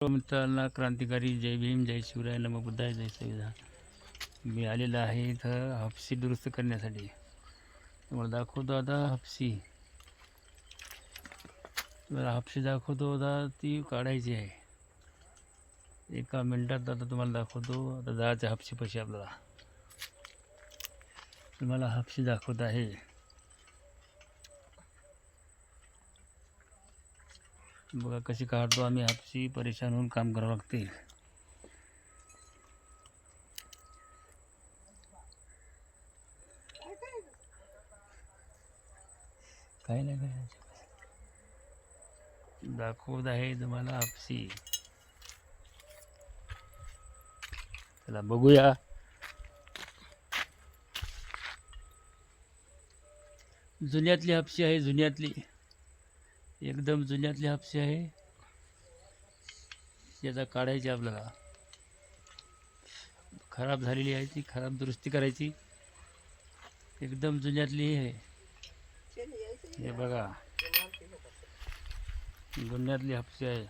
मित्रांना क्रांतिकारी जय भीम जय शिवराय नम बुद्धाय जय संविधान मी आलेला आहे इथं हापसी दुरुस्त करण्यासाठी. तुम्हाला दाखवतो आता हापसी. तुम्हाला हापसी दाखवतो आता ती काढायची आहे. एका मिनटात आता तुम्हाला दाखवतो आता जायचं हापशी पैसे आपल्याला. तुम्हाला हापशी दाखवत आहे. बघा कशी काढतो आम्ही हापशी परेशान होऊन काम करावं लागते. काही नाही दाखवत आहे तुम्हाला हापशी चला बघूया. जुन्यातली हापशी आहे जुन्यातली. एकदम जुन्यातली हापशी आहे. आता काढायची आपल्याला. खराब झालेली आहे ती खराब दुरुस्ती करायची. एकदम जुन्यातली आहे हे बघा. जुन्यातली हापशी आहे.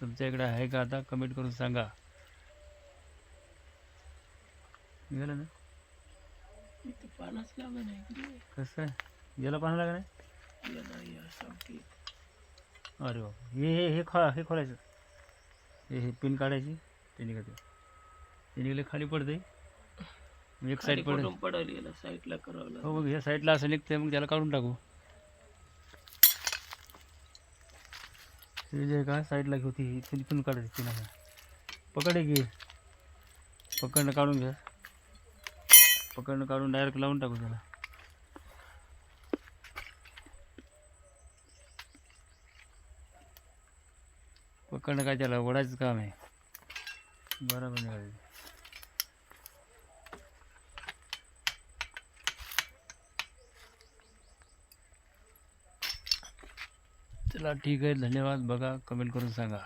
तुमच्या इकडे आहे का आता? कमेंट करून सांगा. निघालं ना? कसं आहे? याला पाहणं लागणार नाही? अरे वा हे हे हे खा हे खोलायचं. हे हे पिन काढायची ते निघते ते निघले खाली पडते एक साईड पडते पडायला साईडला करावं हो मग ह्या साईडला असं निघते मग त्याला काढून टाकू. हे जे का साईडला घेऊ ती इथून काढायची पिन असं पकडे घे पकडणं काढून घ्या. पकडणं काढून डायरेक्ट लावून टाकू त्याला. पकडणं काय त्याला? ओढायचं काम आहे. बरोबर निघाले चला ठीक आहे. धन्यवाद. बघा कमेंट करून सांगा.